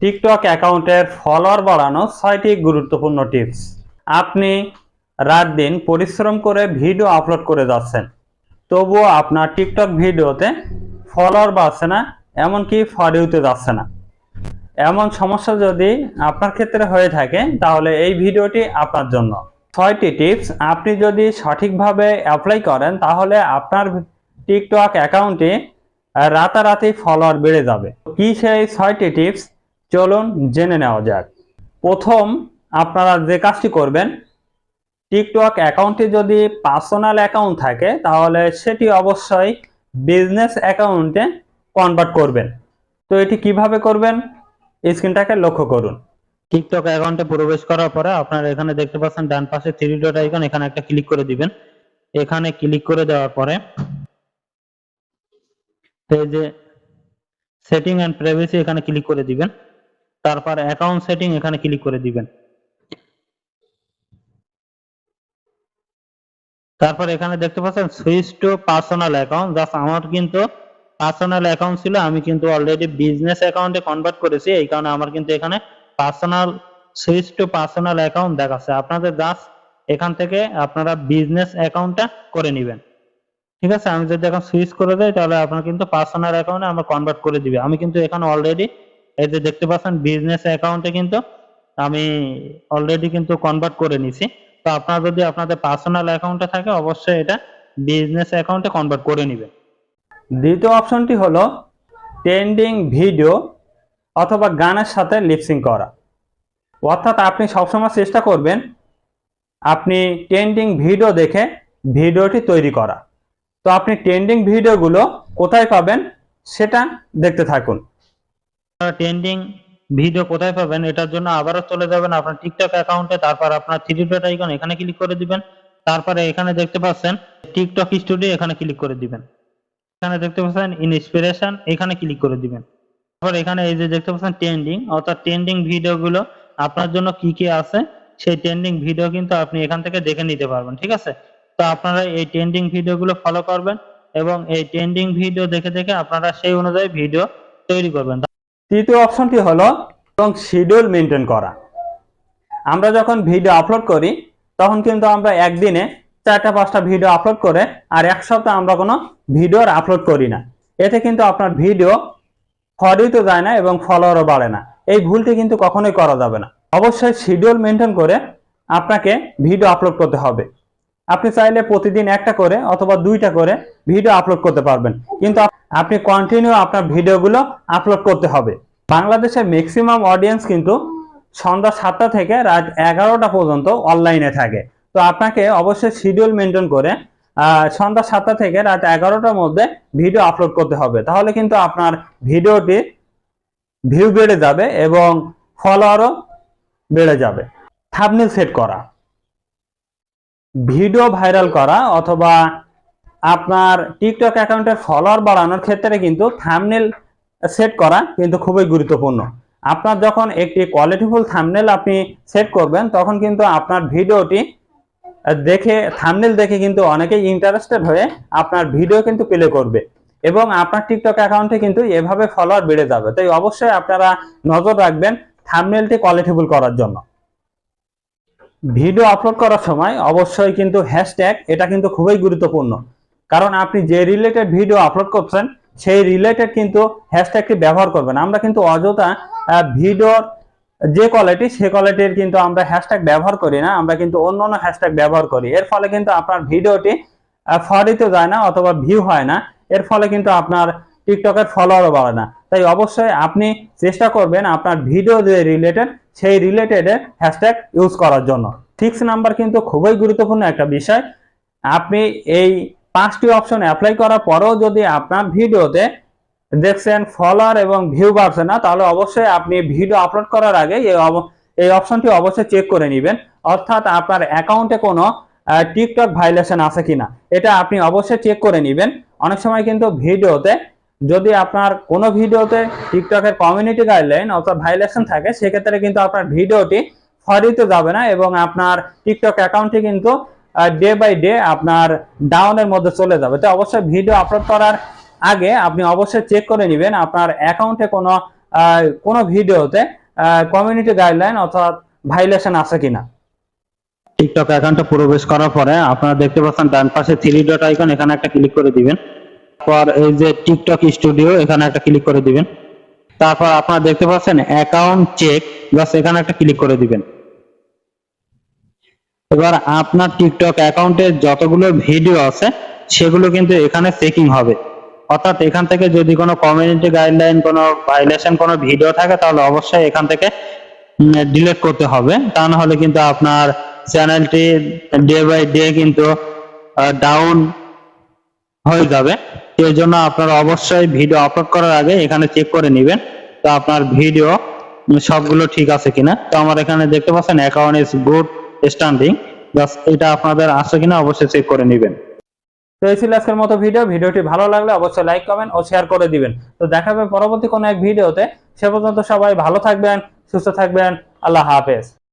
TikTok অ্যাকাউন্টের follower বাড়ানো ছয়টি গুরুত্বপূর্ণ টিপস। আপনি রাত দিন পরিশ্রম করে ভিডিও আপলোড করে যাচ্ছেন। তবুও আপনার টিকটক ভিডিওতে ফলোয়ার বাড়ছে না, এমনকি ফরিউতে যাচ্ছে না। এমন সমস্যা যদি আপনার ক্ষেত্রে হয়ে থাকে, তাহলে এই ভিডিওটি আপনার জন্য। ছয়টি টিপস আপনি যদি সঠিকভাবে অ্যাপ্লাই করেন, তাহলে আপনার টিকটক অ্যাকাউন্টে রাতারাতি ফলোয়ার বেড়ে যাবে। কি সেই ছয়টি টিপস? চলুন জেনে নেওয়া যাক। প্রথম আপনারা যে কাজটি করবেন, টিকটক অ্যাকাউন্টে যদি পার্সোনাল অ্যাকাউন্ট থাকে, তাহলে সেটি অবশ্যই বিজনেস অ্যাকাউন্টে কনভার্ট করবেন। তো এটি কীভাবে করবেন? স্ক্রিনটাকে লক্ষ্য করুন। টিকটক অ্যাকাউন্টে প্রবেশ করার পরে আপনারা এখানে দেখতে পাচ্ছেন, ডান পাশে থ্রি ডট আইকন, এখানে একটা ক্লিক করে দিবেন। এখানে ক্লিক করে দেওয়ার পরে এই যে সেটিং এন্ড প্রাইভেসি এখানে ক্লিক করে দিবেন। তারপর অ্যাকাউন্ট সেটিং এখানে ক্লিক করে দিবেন। তারপর এখানে দেখতে পাচ্ছেন switch to personal account just আমার কিন্তু পার্সোনাল অ্যাকাউন্ট ছিল, আমি কিন্তু অলরেডি বিজনেস অ্যাকাউন্টে কনভার্ট করেছি, এই কারণে আমার কিন্তু এখানে personal switch to personal account দেখাচ্ছে। আপনাদের জাস্ট এখান থেকে আপনারা বিজনেস অ্যাকাউন্টটা করে নেবেন। ঠিক আছে? আমি যদি এখন সুইচ করে দেই, তাহলে আপনার কিন্তু পার্সোনাল অ্যাকাউন্টে আমরা কনভার্ট করে দিবে। আমি কিন্তু এখানে অলরেডি এই যে দেখতে পাচ্ছেন বিজনেস অ্যাকাউন্টে কিন্তু আমি অলরেডি কিন্তু কনভার্ট করে নিছি। তো আপনার যদি আপনাদের পার্সোনাল অ্যাকাউন্টে থাকে, অবশ্যই এটা বিজনেস অ্যাকাউন্টে কনভার্ট করে নেবেন। দ্বিতীয় অপশনটি হলো ট্রেন্ডিং ভিডিও অথবা গানের সাথে লিপসিং করা। অর্থাৎ আপনি সবসময় চেষ্টা করবেন আপনি ট্রেন্ডিং ভিডিও দেখে ভিডিওটি তৈরি করা। তো আপনি ট্রেন্ডিং ভিডিওগুলো কোথায় পাবেন সেটা দেখতে থাকুন। ট্রেন্ডিং ভিডিও কোথায় পাবেন, এটার জন্য আবারও চলে যাবেন আপনার টিকটক অ্যাকাউন্টে তারপর আপনার থ্রি ডট আইকন এখানে ক্লিক করে দিবেন, তারপরে এখানে দেখতে পাচ্ছেন টিকটক স্টুডিও এখানে ক্লিক করে দিবেন। এখানে দেখতে পাচ্ছেন ইনস্পিরেশন এখানে ক্লিক করে দিবেন। তারপর এখানে এই যে দেখতে পাচ্ছেন ট্রেন্ডিং অর্থাৎ ট্রেন্ডিং ভিডিওগুলো আপনার জন্য কি কি আছে, সেই ট্রেন্ডিং ভিডিও কিন্তু আপনি এখান থেকে দেখে নিতে পারবেন, ঠিক আছে? তো আপনারা এই ট্রেন্ডিং ভিডিওগুলো ফলো করবেন এবং এই ট্রেন্ডিং ভিডিও দেখে দেখে আপনারা সেই অনুযায়ী ভিডিও তৈরি করবেন। তৃতীয় অপশনটি হলো এবং শিডিউল মেনটেন করা। আমরা যখন ভিডিও আপলোড করি, তখন কিন্তু আমরা একদিনে চারটা, পাঁচটা ভিডিও আপলোড করে আর এক সপ্তাহ আমরা কোনো ভিডিওর আপলোড করি না। এতে কিন্তু আপনার ভিডিও ফরিতে যায় না এবং ফলোয়ারও বাড়ে না। এই ভুলটি কিন্তু কখনোই করা যাবে না। অবশ্যই শিডিউল মেনটেন করে আপনাকে ভিডিও আপলোড করতে হবে। আপনি চাইলে প্রতিদিন একটা করে অথবা দুইটা করে ভিডিও আপলোড করতে পারবেন। কিন্তু আপনি কন্টিনিউ আপনার ভিডিওগুলো আপলোড করতে হবে। বাংলাদেশের ম্যাক্সিমাম অডিয়েন্স কিন্তু সন্ধ্যা সাতটা থেকে রাত এগারোটা পর্যন্ত অনলাইনে থাকে। তো আপনাকে অবশ্যই শিডিউল মেনটেন করে সন্ধ্যা সাতটা থেকে রাত এগারোটার মধ্যে ভিডিও আপলোড করতে হবে। তাহলে কিন্তু আপনার ভিডিওটি ভিউ বেড়ে যাবে এবং ফলোয়ারও বেড়ে যাবে। থাবনেল সেট করা। ভিডিও ভাইরাল করা অথবা আপনার টিকটক অ্যাকাউন্টের ফলোয়ার বাড়ানোর ক্ষেত্রে কিন্তু থামনেল সেট করা কিন্তু খুবই গুরুত্বপূর্ণ। আপনার যখন একটি কোয়ালিটিফুল থামনেল আপনি সেট করবেন, তখন কিন্তু আপনার ভিডিওটি দেখে থামনেল দেখে কিন্তু অনেকেই ইন্টারেস্টেড হয়ে আপনার ভিডিও কিন্তু প্লে করবে এবং আপনার টিকটক অ্যাকাউন্টে কিন্তু এভাবে ফলোয়ার বেড়ে যাবে। তাই অবশ্যই আপনারা নজর রাখবেন থামনেলটি কোয়ালিটিফুল করার জন্য। ভিডিও আপলোড করার সময় অবশ্যই কিন্তু হ্যাশট্যাগ এটা কিন্তু খুবই গুরুত্বপূর্ণ। কারণ আপনি যে রিলেটেড ভিডিও আপলোড করছেন, সেই রিলেটেড কিন্তু হ্যাশট্যাগটি ব্যবহার করবেন। আমরা কিন্তু অযথা ভিডিওর যে কোয়ালিটি সে কোয়ালিটির কিন্তু আমরা হ্যাশট্যাগ ব্যবহার করি না। আমরা কিন্তু অন্য অন্য হ্যাশট্যাগ ব্যবহার করি। এর ফলে কিন্তু আপনার ভিডিওটি ফরিতে যায় না অথবা ভিউ হয় না। এর ফলে কিন্তু আপনার টিকটকের ফলোয়ারও বাড়ে না। তাই অবশ্যই আপনি চেষ্টা করবেন আপনার ভিডিও যে রিলেটেড সেই রিলেটেডের হ্যাশট্যাগ ইউজ করার জন্য। সিক্স নাম্বার কিন্তু খুবই গুরুত্বপূর্ণ একটা বিষয়। আপনি এই পাঁচটি অপশন অ্যাপ্লাই করার পরেও যদি আপনার ভিডিওতে দেখছেন ফলোয়ার এবং ভিউ বাড়ছে না, তাহলে অবশ্যই আপনি ভিডিও আপলোড করার আগে এই এই অপশনটি অবশ্যই চেক করে নেবেন। অর্থাৎ আপনার অ্যাকাউন্টে কোনো টিকটক ভাইলেশন আছে কিনা, এটা আপনি অবশ্যই চেক করে নেবেন। অনেক সময় কিন্তু ভিডিওতে যদি আপনার কোনো ভিডিওতে টিকটকের কমিউনিটি গাইডলাইন অর্থাৎ ভাইলেশন থাকে, সেক্ষেত্রে কিন্তু আপনার ভিডিওটি ফরিতে যাবে না এবং আপনার টিকটক অ্যাকাউন্টটি কিন্তু ডে বাই ডে আপনার ডাউনের মধ্যে চলে যাবে। তো অবশ্যই ভিডিও আপলোড করার আগে আপনি অবশ্যই চেক করে নেবেন আপনার অ্যাকাউন্টে কোনো কোনো ভিডিওতে কমিউনিটি গাইডলাইন অর্থাৎ ভাইলেশন আছে কিনা। টিকটক অ্যাকাউন্টে প্রবেশ করার পরে আপনারা দেখতে পাচ্ছেন ডান পাশে থ্রি ডট আইকন এখানে একটা ক্লিক করে দিবেন। তারপর এই যে টিকটক স্টুডিও এখানে একটা ক্লিক করে দিবেন। তারপর আপনারা দেখতে পাচ্ছেন অ্যাকাউন্ট চেক জাস্ট এখানে একটা ক্লিক করে দিবেন। এবার আপনার টিকটক অ্যাকাউন্টে যতগুলো ভিডিও আছে, সেগুলো কিন্তু এখানে চেকিং হবে। অর্থাৎ এখান থেকে যদি কোনো কমিউনিটি গাইডলাইন কোনো ভাইলেশন কোনো ভিডিও থাকে, তাহলে অবশ্যই এখান থেকে ডিলিট করতে হবে। তা না হলে কিন্তু আপনার চ্যানেলটি ডে বাই ডে কিন্তু ডাউন হয়ে যাবে। এর জন্য আপনারা অবশ্যই ভিডিও আপলোড করার আগে এখানে চেক করে নেবেন তো আপনার ভিডিও সবগুলো ঠিক আছে কিনা। তো আমার এখানে দেখতে পাচ্ছেন account is good standing just এটা আপনাদের আছে কিনা অবশ্যই চেক করে নেবেন। তো এই ছিল আজকের মতো ভিডিও। ভিডিওটি ভালো লাগলে অবশ্যই লাইক কমেন্ট ও শেয়ার করে দিবেন। তো দেখা পরবর্তী কোনো এক ভিডিওতে। সে পর্যন্ত সবাই ভালো থাকবেন, সুস্থ থাকবেন। আল্লাহ হাফেজ।